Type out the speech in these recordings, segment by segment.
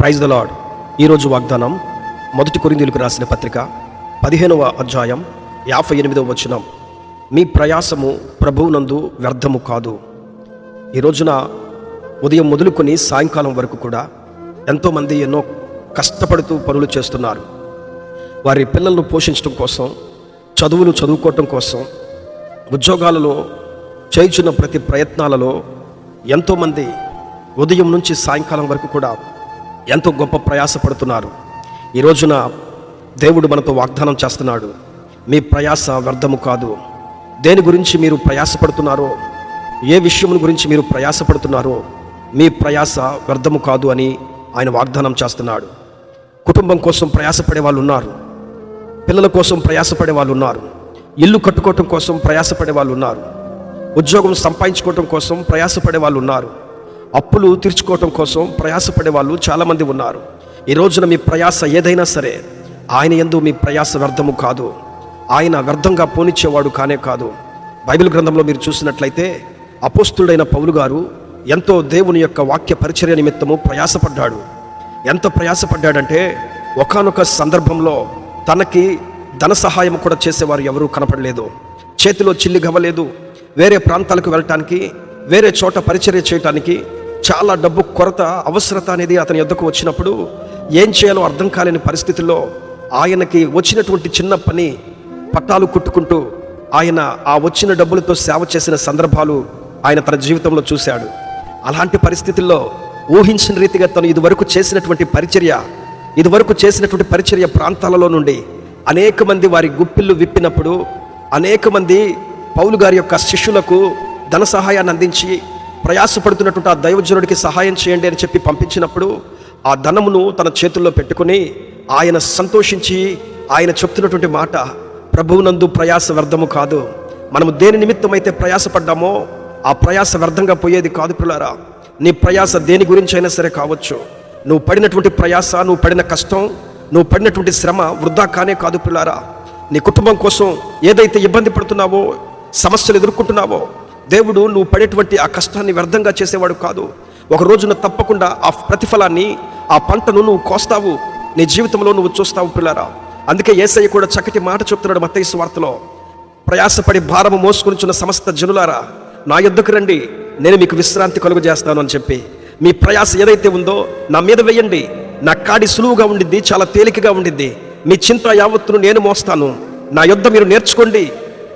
Praise the lord ఈరోజు వాగ్దానం మొదటి కొరిందీలకు రాసిన పత్రిక పదిహేనవ అధ్యాయం యాభై ఎనిమిదవ వచనం. మీ ప్రయాసము ప్రభువునందు వ్యర్థము కాదు. ఈ రోజున ఉదయం మొదలుకొని సాయంకాలం వరకు కూడా ఎంతోమంది ఎన్నో కష్టపడుతూ పనులు చేస్తున్నారు. వారి పిల్లలను పోషించడం కోసం చదువులు చదువుకోవటం కోసం ఉద్యోగాలలో చేయుచున్న ప్రతి ప్రయత్నాలలో ఎంతోమంది ఉదయం నుంచి సాయంకాలం వరకు కూడా ఎంతో గొప్ప ప్రయాసపడుతున్నారు. ఈ రోజున దేవుడు మనతో వాగ్దానం చేస్తున్నాడు. మీ ప్రయాస వ్యర్థము కాదు. దేని గురించి మీరు ప్రయాసపడుతున్నారో ఏ విషయం గురించి మీరు ప్రయాసపడుతున్నారో మీ ప్రయాస వ్యర్థము కాదు అని ఆయన వాగ్దానం చేస్తున్నాడు. కుటుంబం కోసం ప్రయాసపడే వాళ్ళు ఉన్నారు పిల్లల కోసం ప్రయాసపడే వాళ్ళు ఉన్నారు ఇల్లు కట్టుకోవటం కోసం ప్రయాసపడే వాళ్ళు ఉన్నారు ఉద్యోగం సంపాదించుకోవటం కోసం ప్రయాసపడే వాళ్ళు ఉన్నారు అప్పులు తీర్చుకోవటం కోసం ప్రయాసపడే వాళ్ళు చాలామంది ఉన్నారు. ఈ రోజున మీ ప్రయాస ఏదైనా సరే ఆయన ఎందు మీ ప్రయాస వ్యర్థము కాదు. ఆయన వ్యర్థంగా పోనిచ్చేవాడు కానే కాదు. బైబిల్ గ్రంథంలో మీరు చూసినట్లయితే అపోస్తుడైన పౌలు గారు ఎంతో దేవుని యొక్క వాక్య పరిచర్య నిమిత్తము ప్రయాసపడ్డాడు. ఎంత ప్రయాసపడ్డాడంటే ఒకానొక సందర్భంలో తనకి ధన సహాయం కూడా చేసేవారు ఎవరూ కనపడలేదు. చేతిలో చిల్లి గవ్వలేదు. వేరే ప్రాంతాలకు వెళ్ళటానికి వేరే చోట పరిచర్య చేయటానికి చాలా డబ్బు కొరత అవసరత అనేది అతని యొద్దకు వచ్చినప్పుడు ఏం చేయాలో అర్థం కాలేని పరిస్థితుల్లో ఆయనకి వచ్చినటువంటి చిన్న పని పట్టాలు కుట్టుకుంటూ ఆయన ఆ వచ్చిన డబ్బులతో సేవ చేసిన సందర్భాలు ఆయన తన జీవితంలో చూశాడు. అలాంటి పరిస్థితుల్లో ఊహించిన రీతిగా తను ఇదివరకు చేసినటువంటి పరిచర్య ఇదివరకు చేసినటువంటి పరిచర్య ప్రాంతాలలో నుండి అనేక మంది వారి గుప్పిళ్ళు విప్పినప్పుడు అనేక మంది పౌలు గారి యొక్క శిష్యులకు ధన సహాయాన్ని అందించి ప్రయాసపడుతున్నటువంటి ఆ దైవజనుడికి సహాయం చేయండి అని చెప్పి పంపించినప్పుడు ఆ ధనమును తన చేతుల్లో పెట్టుకుని ఆయన సంతోషించి ఆయన చెప్తున్నటువంటి మాట ప్రభువునందు ప్రయాస వ్యర్థము కాదు. మనము దేని నిమిత్తమైతే ప్రయాసపడ్డామో ఆ ప్రయాస వ్యర్థంగా పోయేది కాదు పిల్లారా. నీ ప్రయాస దేని గురించి అయినా సరే కావచ్చు. నువ్వు పడినటువంటి ప్రయాస నువ్వు పడిన కష్టం నువ్వు పడినటువంటి శ్రమ వృధా కానే కాదు పిల్లారా. నీ కుటుంబం కోసం ఏదైతే ఇబ్బంది పడుతున్నావో సమస్యలు ఎదుర్కొంటున్నావో దేవుడు నువ్వు పడేటువంటి ఆ కష్టాన్ని వ్యర్థంగా చేసేవాడు కాదు. ఒక రోజున తప్పకుండా ఆ ప్రతిఫలాన్ని ఆ పంటను నువ్వు కోస్తావు. నీ జీవితంలో నువ్వు చూస్తావు పిల్లరా. అందుకే ఏసయ్య కూడా చక్కటి మాట చెప్తున్నాడు మత్తయ్య వార్తలో ప్రయాసపడి భారము మోసుకునిచున్న సమస్త జనులారా నా యుద్ధకు రండి నేను మీకు విశ్రాంతి కలుగు చేస్తాను అని చెప్పి. మీ ప్రయాస ఏదైతే ఉందో నా మీద వేయండి. నా కాడి సులువుగా ఉండిద్ది చాలా తేలికగా ఉండిద్ది. మీ చింత యావత్తును నేను మోస్తాను. నా యుద్ధ మీరు నేర్చుకోండి.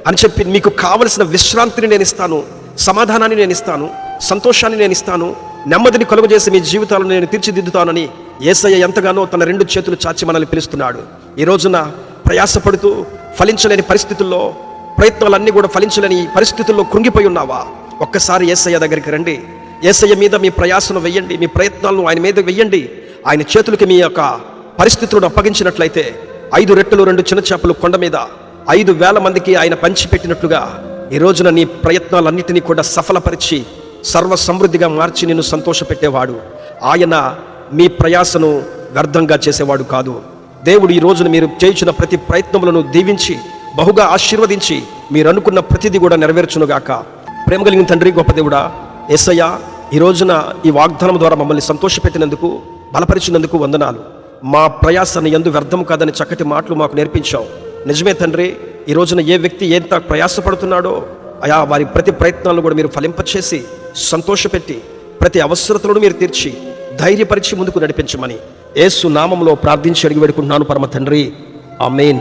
అని చెప్పి మీకు కావలసిన విశ్రాంతిని నేను ఇస్తాను సమాధానాన్ని నేను ఇస్తాను సంతోషాన్ని నేను ఇస్తాను నెమ్మదిని కలుగు చేసి మీ జీవితాలను నేను తీర్చిదిద్దుతానని ఏసయ్య ఎంతగానో తన రెండు చేతులు చాచి మనల్ని పిలుస్తున్నాడు. ఈ రోజున ప్రయాసపడుతూ ఫలించలేని పరిస్థితుల్లో ప్రయత్నాలన్నీ కూడా ఫలించలేని పరిస్థితుల్లో కృంగిపోయి ఉన్నావా? ఒక్కసారి ఏసయ్య దగ్గరికి రండి. ఏసయ్య మీద మీ ప్రయాసను వెయ్యండి మీ ప్రయత్నాలను ఆయన మీద వెయ్యండి. ఆయన చేతులకి మీ యొక్క పరిస్థితులను అప్పగించినట్లయితే ఐదు రెట్టలు రెండు చిన్న చేపలు కొండ మీద ఐదు వేల మందికి ఆయన పంచిపెట్టినట్లుగా ఈ రోజున నీ ప్రయత్నాలన్నిటినీ కూడా సఫలపరిచి సర్వ సమృద్ధిగా మార్చి నిన్ను సంతోషపెట్టేవాడు. ఆయన మీ ప్రయాసను వ్యర్థంగా చేసేవాడు కాదు. దేవుడు ఈ రోజున మీరు చేయించిన ప్రతి ప్రయత్నములను దీవించి బహుగా ఆశీర్వదించి మీరు అనుకున్న ప్రతిదీ కూడా నెరవేర్చునుగాక. ప్రేమ కలిగిన తండ్రి గొప్ప దేవుడా ఎస్ఐయా ఈ రోజున ఈ వాగ్దానం ద్వారా మమ్మల్ని సంతోషపెట్టినందుకు బలపరిచినందుకు వందనాలు. మా ప్రయాసాన్ని ఎందు వ్యర్థం కాదని చక్కటి మాటలు మాకు నేర్పించావు. నిజమే తండ్రి ఈ రోజున ఏ వ్యక్తి ఎంత ప్రయాసపడుతున్నాడో అయా వారి ప్రతి ప్రయత్నాలను కూడా మీరు ఫలింపచేసి సంతోషపెట్టి ప్రతి అవసరతలను మీరు తీర్చి ధైర్యపరిచి ముందుకు నడిపించమని ఏసు నామంలో ప్రార్థించి అడిగి పెడుకుంటున్నాను పరమ తండ్రి. ఆ మెయిన్